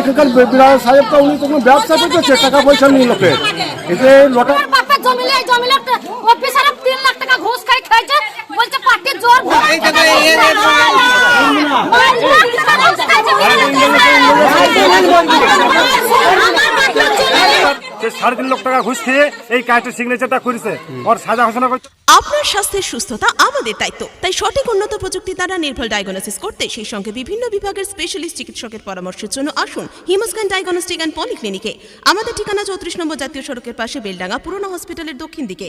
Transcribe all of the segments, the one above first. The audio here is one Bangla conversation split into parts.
এখানকার বিরাট সাহেবটা উনি তখন ব্যবসা করতেছে টাকা পয়সা নিয়ে লোকে এতে লটা জমিলে জমিলে অফিসার তিন লাখ টাকা ঘুষ খাই খাইছে বলছে পার্টির জোর সে সাড়ে তিন লক্ষ টাকা ঘুষ খেয়ে এই কাজটা সিগনেচারটা করেছে। ওর সাজা ঘোষণা করছে আপনার স্বাস্থ্যের সুস্থতা আমাদের দায়িত্ব। তাই সঠিক উন্নত প্রযুক্তি দ্বারা নির্ভুল ডায়াগনোসিস করতে সেই সঙ্গে বিভিন্ন বিভাগের স্পেশালিস্ট চিকিৎসকের পরামর্শের জন্য আসুন হিমোস্ক্যান ডায়াগনস্টিক অ্যান্ড পলিক্লিনিকে আমাদের ঠিকানা চৌত্রিশ নম্বর জাতীয় সড়কের পাশে বেলডাঙ্গা পুরনো হসপিটালের দক্ষিণ দিকে।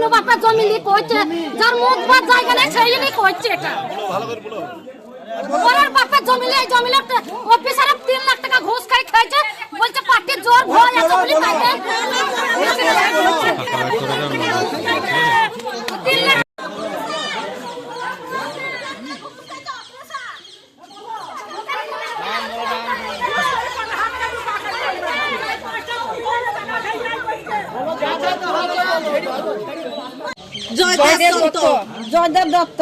জমিলি বাপা জমি জমিলি কইছে, যার মুখ বাদ জায়গা নেই, সেই জন্যই কইছে এটা। ওনার বাপা জমিলে এই জমিলে অফিসার তিন লাখ টাকা ঘুষ খাই খাইছে, বলছে পার্টির জোর ভয় আছে বলে তাকে তিন লাখ জয়দেব দত্ত জয়দেব দত্ত।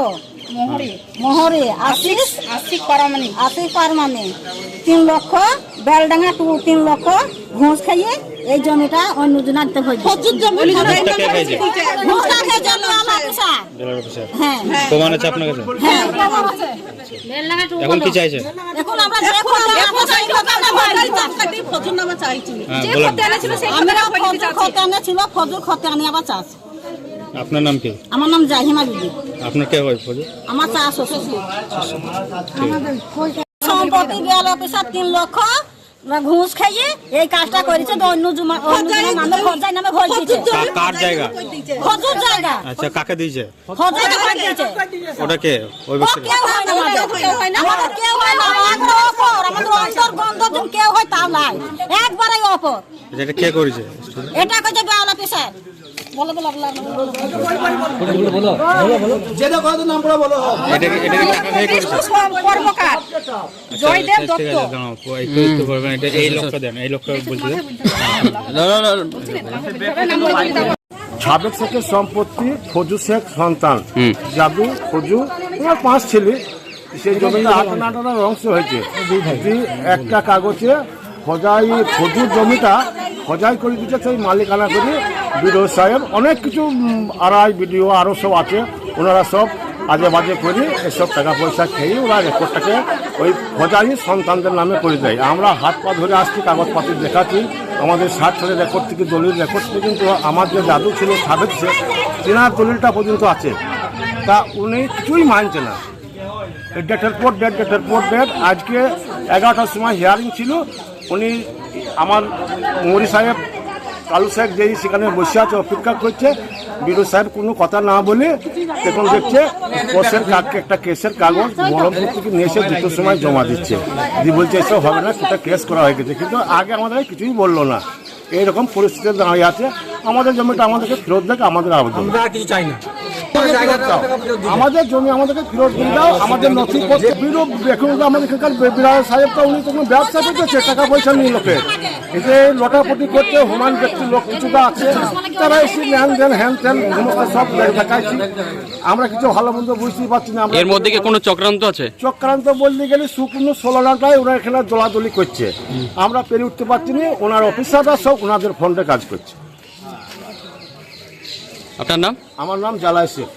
মোহরি। মোহরি। আশিস আশিক পারমানি আশিক পারমানি তিন লক্ষ বেলডাঙ্গা টু তিন লক্ষ ঘুষ খাইয়ে এই জমিটা অন্য জনার তো হয়েছে প্রচুর জমি ঘুষ খাইয়ে জমি আমার হ্যাঁ। প্রমাণ আছে আপনার কাছে? হ্যাঁ এখন কি চাইছে? এখন আমরা যে। হ্যাঁ যে বলেন। খতিয়ানে ছিল, ফজর ছিল, আবার চাচ্ছি। আপনার নাম কি? আমার নাম জাহিমা দিদি। আপনার কে হয় ফজল আমার চা শ্বশুর। সম্পত্তি গেল অফিসার তিন লক্ষ ঘুষ খাইয়ে এই কাজটা করেছে তো অন্য জমা- অন্য নামে ঘর দিয়েছে। কার জায়গা? ফজুর জায়গা। আচ্ছা কাকে দিয়েছে? ওটা কে? ওই ব্যক্তি কেউ হয় না আমাদের। আমাদের কেউ হয় না। আমাদের অপর। আমাদের অন্তর গন্ধ যখন কেউ হয় তাও নাই। একবারই অপর। এটা কে করেছে? এটা কইছে বলো বলো বলো কর্মকার। জয়দেব দত্ত। করবেন এটা এই লোকটা দেন এই লোকটা বলছে সাবেক শেখের সম্পত্তি ফজু শেখ সন্তান। জাদু ফজু ওনার পাঁচ ছেলে। সেই জমিটা আঠারো অংশ হয়েছে। একটা কাগজে খোঁজাই ফজুর জমিটা খোঁজাই করে দিচ্ছে সেই মালিকানা করে বিডিও সাহেব। অনেক কিছু আড়াই বিডিও আরও সব আছে। ওনারা সব আজে বাজে করে এসব টাকা পয়সা খেয়ে ওরা রেকর্ডটাকে ওই খোঁজাই সন্তানদের নামে করে দেয় আমরা হাত পা ধরে আসছি কাগজপাতি দেখাচ্ছি। আমাদের ষাট সালের রেকর্ড থেকে দলিল রেকর্ড কিন্তু আমার যে দাদু ছিল, সাবেক সে তেনার দলিলটা পর্যন্ত আছে। তা উনি কিছুই মানছে না। ডেটের পর ডেট, ডেটের পর ডেট। আজকে এগারোটার সময় হিয়ারিং ছিল। উনি আমার মরি সাহেব, কালু সাহেব যেই সেখানে বসে আছে, অপেক্ষা করছে। বিরু সাহেব কোনো কথা না বলে এখন দেখছে কাকে একটা কেসের কাগজ বহরমপুর থেকে নিয়ে এসে দুটোর সময় জমা দিচ্ছে। দি বলছে, এসব হবে না, সেটা কেস করা হয়ে গেছে। কিন্তু আগে আমাদের কিছুই বলল না। এইরকম পরিস্থিতি দাঁড়িয়ে আছে। আমাদের জমিটা আমাদেরকে ফেরত দেখ, আমাদের আবেদন। আমাদের জমি আমাদেরকে ফেরত দিয়ে দাও আমাদের নথিপত্র বিরূপ দেখুন আমাদের এখানকার বিরাট সাহেবটা উনি তখন ব্যবসা করতেছে টাকা পয়সা নিয়ে লোকে। এতে লটাপটি করতে হুমান ব্যক্তি লোক কিছুটা আছে তারা এসে ল্যান দেন হ্যান ত্যান সমস্ত সব দেখাচ্ছি আমরা কিছু ভালো মন্দ বুঝতেই পারছি না এর মধ্যে কি কোনো চক্রান্ত আছে? চক্রান্ত বলতে গেলে শুকনো ষোলোটায় ওরা এখানে দোলাদলি করছে। আমরা পেরে উঠতে পারছি না ওনার অফিসাররা সব ওনাদের ফন্ডে কাজ করছে। আপনার নাম? আমার নাম Jalai Sheikh.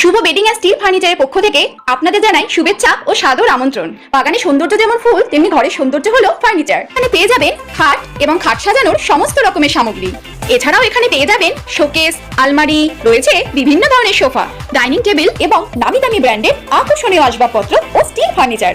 Shubh bedding and steel ফার্নিচারের পক্ষ থেকে আপনাদের জানাই শুভেচ্ছা ও সাদর আমন্ত্রণ। বাগানে সৌন্দর্য যেমন ফুল তেমনি ঘরের সৌন্দর্য হলো ফার্নিচার। এখানে পেয়ে যাবেন খাট এবং খাট সাজানোর সমস্ত রকমের সামগ্রী। এছাড়াও এখানে পেয়ে যাবেন শোকেস আলমারি রয়েছে বিভিন্ন ধরনের সোফা ডাইনিং টেবিল এবং নামি দামি ব্র্যান্ডের আকর্ষণীয় আসবাবপত্র ও স্টিল ফার্নিচার।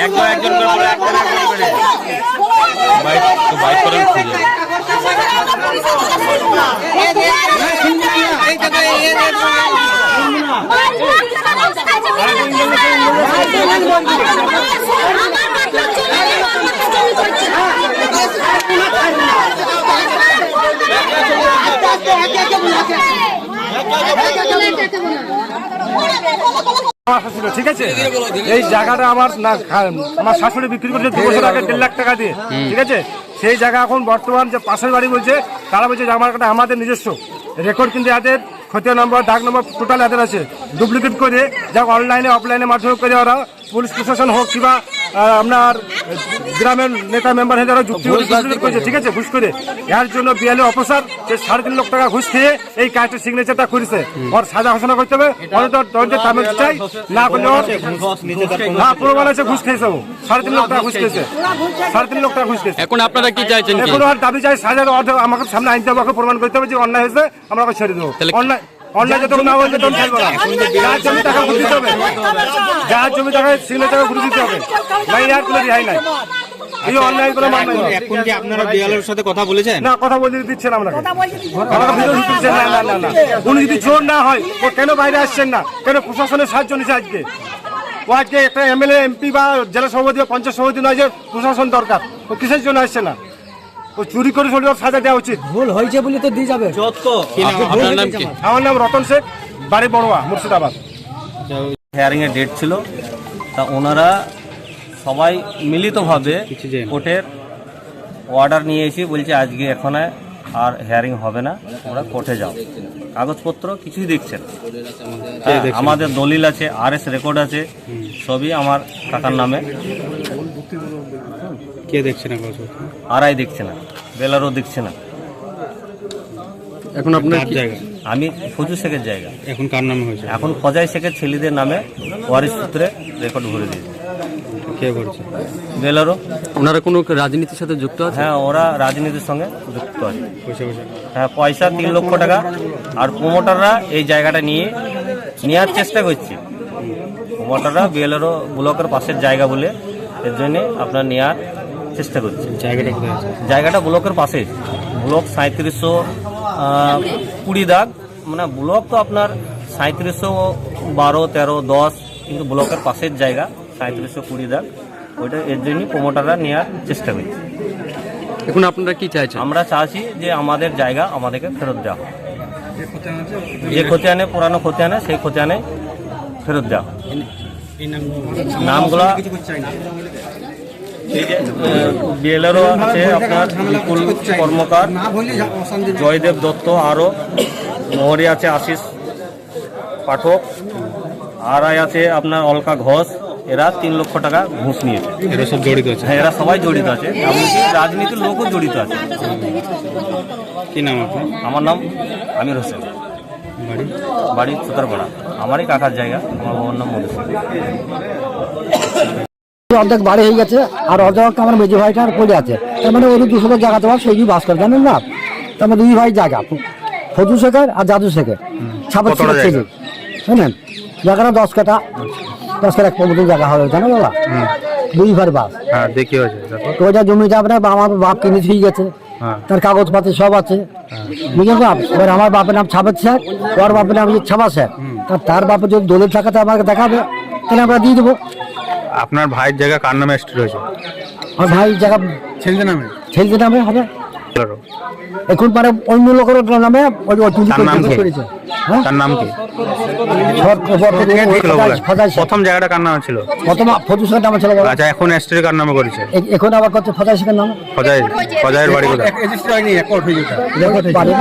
একজন একজন করে বলে একজন একজন করে বাইক বাইক করে খুঁজে ছিল ঠিক আছে? এই জায়গাটা আমার না আমার শাশুড়ি বিক্রি করেছে দু বছর আগে দেড় লাখ টাকা দিয়ে ঠিক আছে? সেই জায়গা এখন বর্তমান যে পাশের বাড়ি বলছে তারা বলছে যে আমার আমাদের নিজস্ব। রেকর্ড কিন্তু এদের ক্ষতীয় নম্বর ডাক নম্বর টোটাল এদের আছে। ডুপ্লিকেট করে যা অনলাইনে অফলাইনে মাধ্যমে করে ওরা পুলিশ প্রশাসন হোক কিংবা আপনার গ্রামের নেতা মেম্বার হয়ে যারা যুক্তি করেছে ঠিক আছে ঘুষ করে। এর জন্য বিএলএ অফিসার সে সাড়ে তিন লক্ষ টাকা ঘুষ খেয়ে এই কাজটা সিগনেচারটা করেছে। ওর সাজা ঘোষণা করতে হবে। অনেক তামিল চাই না করলে ওর না প্রমাণ আছে ঘুষ খেয়েছে ও। সাড়ে তিন লক্ষ টাকা ঘুষ খেয়েছে। সাড়ে তিন লক্ষ টাকা ঘুষ খেয়েছে। এখন আপনারা কি চাইছেন কি? এখন আর দাবি চাই সাজার অর্ধ আমাকে সামনে আনতে হবে ওকে প্রমাণ করতে হবে যে অন্যায় হয়েছে আমরা ছেড়ে দেবো। অন্যায় যতক্ষণ না হয়েছে তখন ছাড়বো না যার জমি টাকা ঘুরে দিতে হবে। যার জমি টাকা সিগনেচার ঘুরে দিতে হবে। নাই আর কোনো রেহাই নাই। এই মান এখন কি আপনারা বিয়ালের সাথে কথা বলেছেন? না কথা বলতে দিচ্ছেন না না না না উনি যদি চোর না হয় ও কেন বাইরে আসছেন না? কেন প্রশাসনের সাহায্য নিচ্ছে আজকে? ও আজকে একটা এমএলএ এমপি বা জেলা সভাপতি বা পঞ্চায়েত সভাপতি নয় যে প্রশাসন দরকার। ও কিসের জন্য আসছে না? ও চুরি করে চলে সাজা দেওয়া উচিত। কি নাম আপনার নাম কি? আমার নাম রতন শেখ বাড়ি বড়ুয়া মুর্শিদাবাদ। হেয়ারিংয়ের ডেট ছিল তা ওনারা সবাই মিলিতভাবে। কোর্টের অর্ডার নিয়ে এসে বলছে আজকে এখানে আর হেয়ারিং হবে না ওরা কোর্টে যাও। কাগজপত্র কিছুই দেখছেন আমাদের দলিল আছে আর এস রেকর্ড আছে সবই আমার কাকার নামে। কে দেখছে না আরআই দেখছে না বেলারও দেখছে না। এখন আপনার জায়গা? আমি ফজু শেখের জায়গা। এখন কার নামে হয়েছে? এখন খজাই শেখের ছেলেদের নামে ওয়ারিশ সূত্রে রেকর্ড ভরে দিয়েছে। কে করছে বেলারও। ওনারা কোনো রাজনীতির সাথে যুক্ত আছে? হ্যাঁ ওরা রাজনীতির সঙ্গে যুক্ত আছে। হ্যাঁ পয়সা তিন লক্ষ টাকা আর প্রমোটাররা এই জায়গাটা নিয়ে নেওয়ার চেষ্টা করছে। প্রমোটাররা বিএলআরও ব্লকের পাশের জায়গা বলে এর জন্য আপনার নেওয়ার চেষ্টা করছে। জায়গাটা কোথায় আছে? জায়গাটা ব্লকের পাশে ব্লক সাঁত্রিশশো কুড়ি দাগ। মানে ব্লক তো আপনার সাঁত্রিশশো বারো তেরো দশ কিন্তু ব্লকের পাশের জায়গা সাঁত্রিশশো কুড়ি দাগ। ওইটা এর জন্যই প্রমোটাররা নেওয়ার চেষ্টা করছে। এখন আপনারা কি চাইছেন? আমরা চাইছি যে আমাদের জায়গা আমাদেরকে ফেরত দেওয়া হোক। যে খতিয়ানে পুরানো খতিয়ানে সেই খতিয়ানে ফেরত দেওয়া হোক। নামগুলো বিএলআরও আছে আপনার বিপুল কর্মকার। জয়দেব দত্ত আরও। মোহরি আছে আশিস পাঠক। আর আই আছে আপনার অলকা ঘোষ। এরা তিন লক্ষ টাকা ঘুষ নিয়েছে। এরা সব জড়িত আছে। হ্যাঁ এরা সবাই জড়িত আছে। এমনকি রাজনীতির লোকও জড়িত আছে। কি নাম আপনার? আমার নাম আমির হোসেন। বাড়ি? বাড়ি সুতারপাড়া। আমারই কাকার জায়গা। আমার বাবার নাম মধুসূদন। অর্ধেক বাড়ি হয়ে গেছে আর অর্ধেক আমার মেজো ভাইটা আর পড়ে আছে। তার মানে ওই দুশো জায়গা তোমার সেই বাস করে জানেন না? তার মানে দুই ভাই জায়গা ফজু শেখের আর জাদু শেখের। ছাপার ছিল। ছেলে শোনেন জায়গাটা দশ কাটা দশ কাটা এক মতন জায়গা হবে জানো বাবা? দুই ভাই বাস। হ্যাঁ দেখি তো ওইটা জমিটা আপনার আমার বাপ কিনে দিয়ে গেছে হ্যাঁ। তার কাগজপাতি সব আছে। বুঝলেন বাপ এবার আমার বাপের নাম ছাপাত স্যার ওর বাপের নাম ছাপা স্যার। তার বাপের যদি দলিল থাকাতে আমাকে দেখাবে। তাহলে আমরা দিয়ে দেবো। আপনার ভাইয়ের জায়গা কার নামে স্টেট হয়েছে আমার ভাই জায়গা ছেলেদের নামে? ছেলেদের নামে হবে? এখন মানে অন্য লোকের নামে তার নাম কি? করেছে। হ্যাঁ? তার নাম কি। প্রথম জায়গাটা কার নামে ছিল? প্রথম ফজু নামে ছেলে আচ্ছা এখন এস্টের কার নামে করেছে? এখন আবার কত ফদাই শেখের নাম। ফজাই ফজাইয়ের বাড়ি কোথায়? রেকর্ড বাড়ি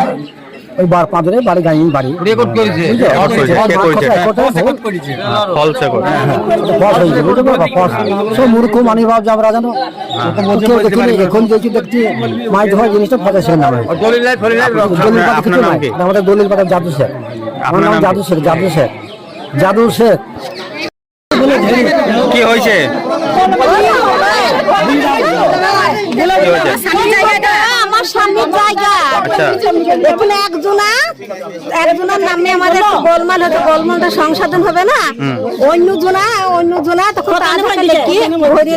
ওই বার পাঁদরে বাড়ি গাড়ি বাড়ি। রেকর্ড করেছে। Record করেছে, কে করেছে? ফল শেখর মূর্খ মানি ভাব যে আমরা জানো কেউ দেখিনি, এখন দেখছি দেখছি মাই ধোয়া জিনিসটা ফদাই শেখের নামে। দলিল পাতা আপনার কিছু নাম নাই কি? আমাদের দলিল পাতা জাদু শেখ। আমার নাম জাদু শেখ জাদু শেখ। জাদু শেখ। কি হয়েছে? কি হয়েছে? আমার স্বামীর জায়গা। আচ্ছা। একজনা একজনের নামে আমাদের গোলমাল হতো গোলমালটা সংশোধন হবে না? অন্য জনা অন্য জনা তখন লিখি ভরে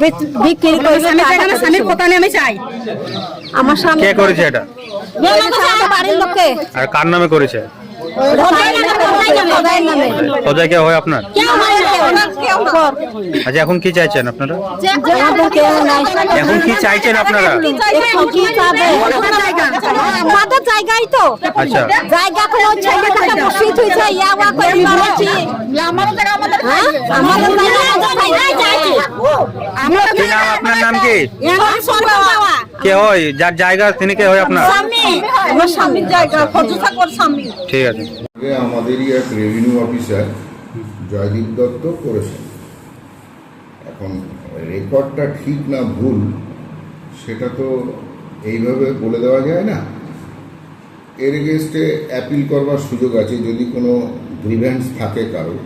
বিচ- বিক্রি করে স্বামীর কথা আমি চাই। আমার স্বামী কে করেছে এটা? বাড়ির লোকে আর কার নামে করেছে? সদাই নামে ফজাই কে হয় আপনার? আচ্ছা এখন কি চাইছেন আপনারা? কেউ এখন কি চাইছেন আপনারা? আমাদের জায়গায় তো। আচ্ছা। জায়গা কোনো ছেলে থেকে বসিয়ে থুইছে ইয়া ওয়া করে মারছি আমাদের জায়গা। আমাদের আমাদের জায়গা। আমাদের কি নাম আপনার নাম কি? কে হয়? যার জায়গা তিনি কে হয় আপনার? স্বামী। আমার স্বামীর জায়গা ফজু ঠাকুর স্বামী। ঠিক আছে। আমাদেরই এক রেভিনিউ অফিসার জয়দীপ দত্ত করেছেন। এখন রেকর্ডটা ঠিক না ভুল, সেটা তো এইভাবে বলে দেওয়া যায় না। এর এগেনস্টে অ্যাপিল করবার সুযোগ আছে, যদি কোনো গ্রিভেন্স থাকে কারও।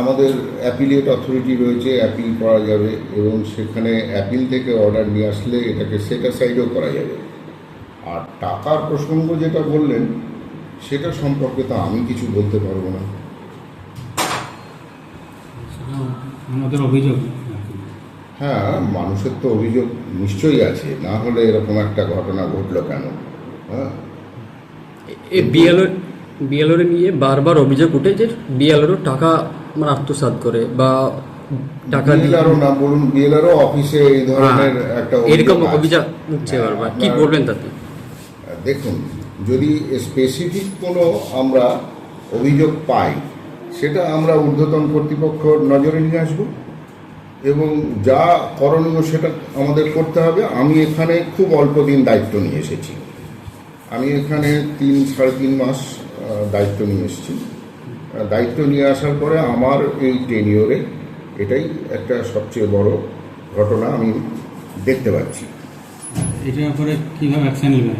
আমাদের অ্যাপিলেট অথরিটি রয়েছে অ্যাপিল করা যাবে এবং সেখানে অ্যাপিল থেকে অর্ডার নিয়ে আসলে এটাকে সেটা সাইডও করা যাবে। আর টাকার প্রসঙ্গ যেটা বললেন সেটা সম্পর্কে তো আমি কিছু বলতে পারব না। আমাদের অভিযোগ। হ্যাঁ মানুষের তো অভিযোগ নিশ্চয়ই আছে। না হলে এরকম একটা ঘটনা ঘটলো কেন? হ্যাঁ। এই বিএলও বিএলওর নিয়ে বারবার অভিযোগ উঠে যে বিএলওর টাকা মানে আত্মসাৎ করে বা টাকা বিএলআরও না বলুন বিএলআরও অফিসে এই ধরনের একটা হ্যাঁ, এরকম অভিযোগ উঠছে বারবার। কি আপনার- বলবেন তাতে? দেখুন যদি স্পেসিফিক কোনো আমরা অভিযোগ পাই, সেটা আমরা ঊর্ধ্বতন কর্তৃপক্ষ নজরে নিয়ে আসব এবং যা করণীয় সেটা আমাদের করতে হবে। আমি এখানে খুব অল্প দিন দায়িত্ব নিয়ে এসেছি। আমি এখানে তিন, সাড়ে তিন মাস দায়িত্ব নিয়ে এসেছি। দায়িত্ব নিয়ে আসার পরে আমার এই টেনিওরে এটাই একটা সবচেয়ে বড় ঘটনা আমি দেখতে পাচ্ছি। এটার উপরে কীভাবে অ্যাকশন নেবেন?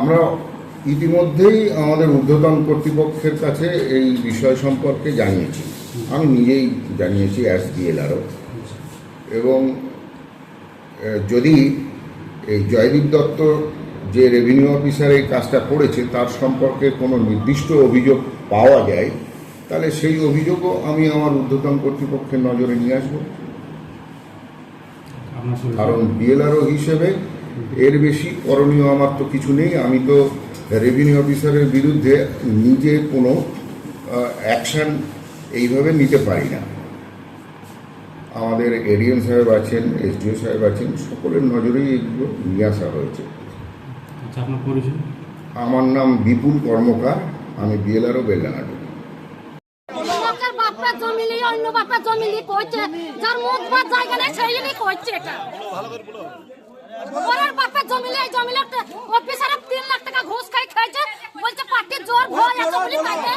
আমরা ইতিমধ্যেই আমাদের ঊর্ধ্বতন কর্তৃপক্ষের কাছে এই বিষয় সম্পর্কে জানিয়েছি। আমি নিজেই জানিয়েছি অ্যাস ডিএলআরও এবং যদি এই জয়দীপ দত্ত যে রেভিনিউ অফিসার এই কাজটা করেছে তার সম্পর্কে কোনো নির্দিষ্ট অভিযোগ পাওয়া যায় তাহলে সেই অভিযোগও আমি আমার ঊর্ধ্বতন কর্তৃপক্ষের নজরে নিয়ে আসব। কারণ বিএলআরও হিসেবে এর বেশি করণীয় আমার তো কিছু নেই। আমি তো রেভিনিউ অফিসারের বিরুদ্ধে নিজে কোনো অ্যাকশন এইভাবে নিতে পারি না। আমাদের এডিএম সাহেব আছেন এসডিও সাহেব আছেন সকলের নজরেই এগুলো নিয়ে আসা হয়েছে। আচ্ছা আমার নাম বিপুল কর্মকার আমি বিএলআরও বেলডাঙ্গাটি অন্য বাপের জমি নিয়ে কইছে যার মুখ বা জায়গা নেই সেই কইছে এটা। ওর বাপের জমিলে, এই জমিলে অফিসার তিন লাখ টাকা ঘুষ খাই খাইছে। বলছে, পার্টির জোর ভয় আছে বলে তাকে